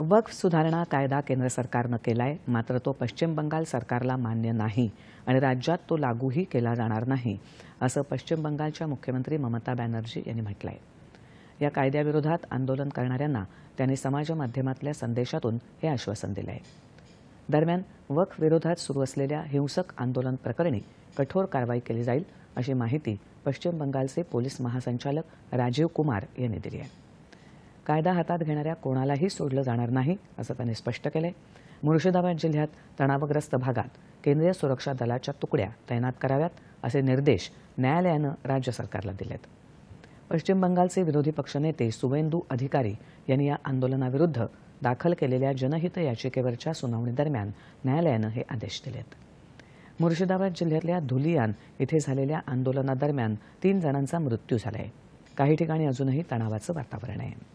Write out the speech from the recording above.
वक्फ सुधारणा कायदा केंद्र सरकारनं केलाय मात्र तो पश्चिम बंगाल सरकारला मान्य नाही आणि राज्यात तो लागूही केला जाणार नाही असं पश्चिम बंगालच्या मुख्यमंत्री ममता बॅनर्जी यांनी म्हटलं आहे या कायद्याविरोधात आंदोलन करणाऱ्यांना त्यांनी समाजमाध्यमातल्या संदेशातून हे आश्वासन दिलं आहे दरम्यान वक्फ विरोधात सुरू असलेल्या हिंसक आंदोलन प्रकरणी कठोर कारवाई केली जाईल अशी माहिती पश्चिम बंगालचे पोलीस महासंचालक राजीव कुमार यांनी दिली आहे. कायदा हातात घेणाऱ्या कोणालाही सोडलं जाणार नाही असं त्यांनी स्पष्ट केलंय. मुर्शिदाबाद जिल्ह्यात तणावग्रस्त भागात केंद्रीय सुरक्षा दलाच्या तुकड्या तैनात कराव्यात असे निर्देश न्यायालयानं राज्य सरकारला दिलेत. पश्चिम बंगालचे विरोधी पक्षनेते सुवेंदू अधिकारी यांनी या आंदोलनाविरुद्ध दाखल केलेल्या जनहित याचिकेवरच्या सुनावणीदरम्यान न्यायालयानं हे आदेश दिलेत. मुर्शिदाबाद जिल्ह्यातल्या धुलियान इथे झालेल्या आंदोलनादरम्यान तीन जणांचा मृत्यू झाला आहे काही ठिकाणी अजूनही तणावाचं वातावरण आहे.